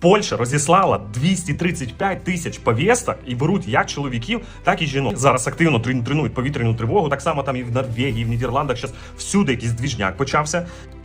Польща розіслала 235 тисяч повісток і беруть як чоловіків, так і жінок. Зараз активно трен- тренують повітряну тривогу. Так само там і в Норвегії, і в Нідерландах. Зараз всюди якийсь двіжняк почався.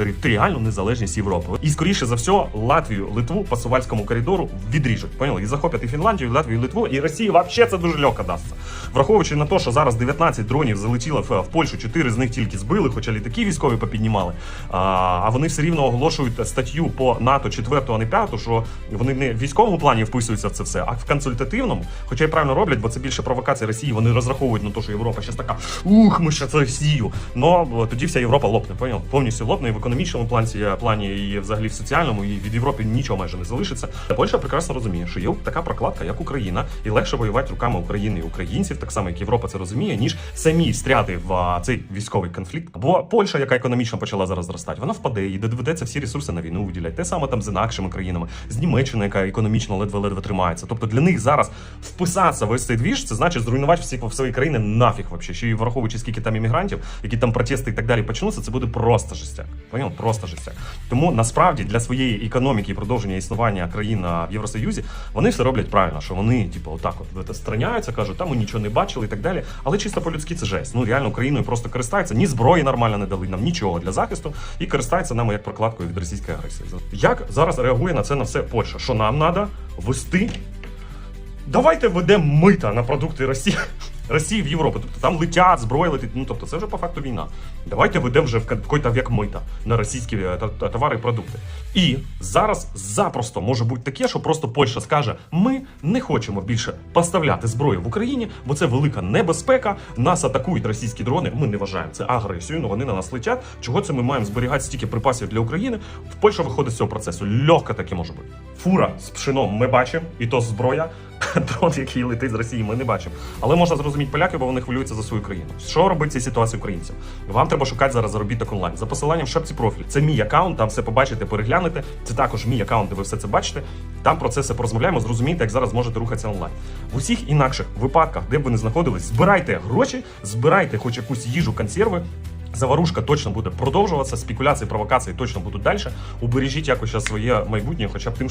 територіальну незалежність Європи. І скоріше за все, Латвію, Литву по Сувальському коридору відріжуть. Поняли? І захоплять і Фінляндію, і Латвію, і Литву, і Росії взагалі це дуже легко дасться. Враховуючи на те, що зараз 19 дронів залетіло в, Польщу, 4 з них тільки збили, хоча літаки військові попіднімали. А, вони все рівно оголошують статтю по НАТО 4, а не 5, що вони не в військовому плані вписуються в це все, а в консультативному. Хоча й правильно роблять, бо це більше провокація Росії. Вони розраховують на те, що Європа зараз така ух, ми ще це Росію. Но тоді вся Європа лопне, поняв? Повністю лопне і в економічному плані, плані, і взагалі в соціальному, і від Європи нічого майже не залишиться. Польща прекрасно розуміє, що є така прокладка, як Україна, і легше воювати руками України і українців, так само як Європа це розуміє, ніж самі встряти в цей військовий конфлікт. Бо Польща, яка економічно почала зараз зростати, вона впаде і доведеться всі ресурси на війну виділяти. Те саме там з інакшими країнами, з Німеччиною, яка економічно ледве-ледве тримається. Тобто для них зараз вписатися в ось цей двіж, це значить зруйнувати всі свої країни нафіг вообще. Ще й враховуючи скільки там іммігрантів, які там протести і так далі почнуться, це буде просто жестяк. Поняв? Просто жестяк. Тому насправді для своєї економіки і продовження існування країн в Євросоюзі вони все роблять правильно, що вони, типу, отак от страняються, кажуть, там ми нічого не бачили і так далі. Але чисто по-людськи це жесть. Ну реально Україною просто користаються, ні зброї нормально не дали нам нічого для захисту і користаються нами як прокладкою від російської агресії. Як зараз реагує на це на все Польща? Що нам треба вести Давайте введемо мита на продукти Росії. Росії в Європу. Тобто там летять, зброя летить. Ну тобто це вже по факту війна. Давайте введемо вже в якийсь вік мита на російські е, товари і продукти. І зараз запросто може бути таке, що просто Польща скаже: ми не хочемо більше поставляти зброю в Україні, бо це велика небезпека. Нас атакують російські дрони. Ми не вважаємо це агресією, але вони на нас летять. Чого це ми маємо зберігати стільки припасів для України? В Польща виходить з цього процесу. Легко таке може бути. Фура з пшеном ми бачимо, і то зброя. Дрон, який летить з Росії, ми не бачимо. Але можна зрозуміти поляків, бо вони хвилюються за свою країну. Що робить цій ситуації українцям? Вам треба шукати зараз заробіток онлайн. За посиланням в шапці профіль. Це мій аккаунт, там все побачите, переглянете. Це також мій аккаунт, де ви все це бачите. Там про це все порозмовляємо, зрозумієте, як зараз можете рухатися онлайн. В усіх інакших випадках, де б ви не знаходились, збирайте гроші, збирайте хоч якусь їжу, консерви. Заварушка точно буде продовжуватися, спекуляції, провокації точно будуть далі. Убережіть якось своє майбутнє, хоча б тим,